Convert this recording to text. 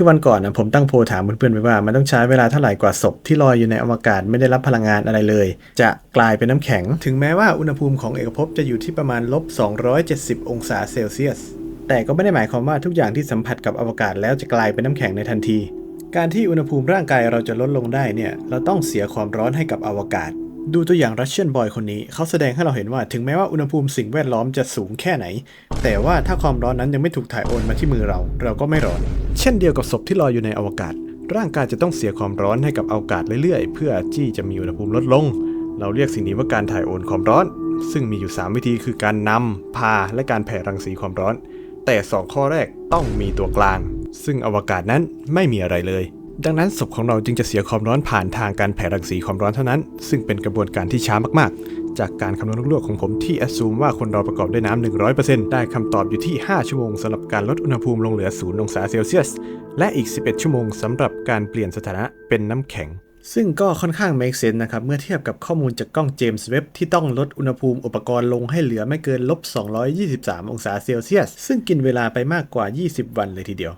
คือวันก่อนนะผมตั้งโพลถามเพื่อนๆไปว่ามันต้องใช้เวลาเท่าไหร่กว่าศพที่ลอยอยู่ในอวกาศไม่ได้รับพลังงานอะไรเลย จะกลายเป็นน้ำแข็ง ถึงแม้ว่าอุณหภูมิของเอกภพจะอยู่ที่ประมาณลบ270 องศาเซลเซียส แต่ก็ไม่ได้หมายความว่าทุกอย่างที่สัมผัสกับอวกาศแล้วจะกลายเป็นน้ำแข็งในทันที การที่อุณหภูมิร่างกายเราจะลดลงได้เนี่ยเราต้องเสียความร้อนให้กับอวกาศ ดูตัวอย่างรัสเซียนบอยคนนี้ เขาแสดงให้เราเห็นว่าถึงแม้ว่าอุณหภูมิสิ่งแวดล้อมจะสูงแค่ไหน แต่ว่าถ้าความร้อนนั้นยังไม่ถูกถ่ายโอนมาที่มือเรา เราก็ไม่ร้อน เช่นเดียวกับศพที่ลอยอยู่ในอวกาศ ร่างกายจะต้องเสียความร้อนให้กับอวกาศเรื่อยๆ เพื่อที่จะมีอุณหภูมิลดลง เราเรียกสิ่งนี้ว่าการถ่ายโอนความร้อน ซึ่งมีอยู่ 3 วิธีคือการนำพา และการแผ่รังสีความร้อน แต่ 2 ข้อแรกต้องมีตัวกลาง ซึ่งอวกาศนั้นไม่มีอะไรเลย ดังนั้นศพของเราจึงจะเสียความร้อนผ่านทางการแผ่รังสีความร้อนเท่านั้น ซึ่งเป็นกระบวนการที่ช้ามากๆ จากการคำนวณลวกๆของผมที่แอดซูมว่าคนเราประกอบด้วยน้ำ 100%ได้คำตอบอยู่ที่ 5 ชั่วโมงสำหรับการลดอุณหภูมิลงเหลือ 0 องศาเซลเซียส และอีก 11 ชั่วโมงสำหรับการเปลี่ยนสถานะเป็นน้ำแข็ง ซึ่งก็ค่อนข้าง make sense นะครับ เมื่อเทียบกับข้อมูลจากกล้องเจมส์เว็บที่ต้องลดอุณหภูมิอุปกรณ์ลงให้เหลือไม่เกินลบ223 องศาเซลเซียส ซึ่งกินเวลาไปมากกว่า 20 วันเลยทีเดียว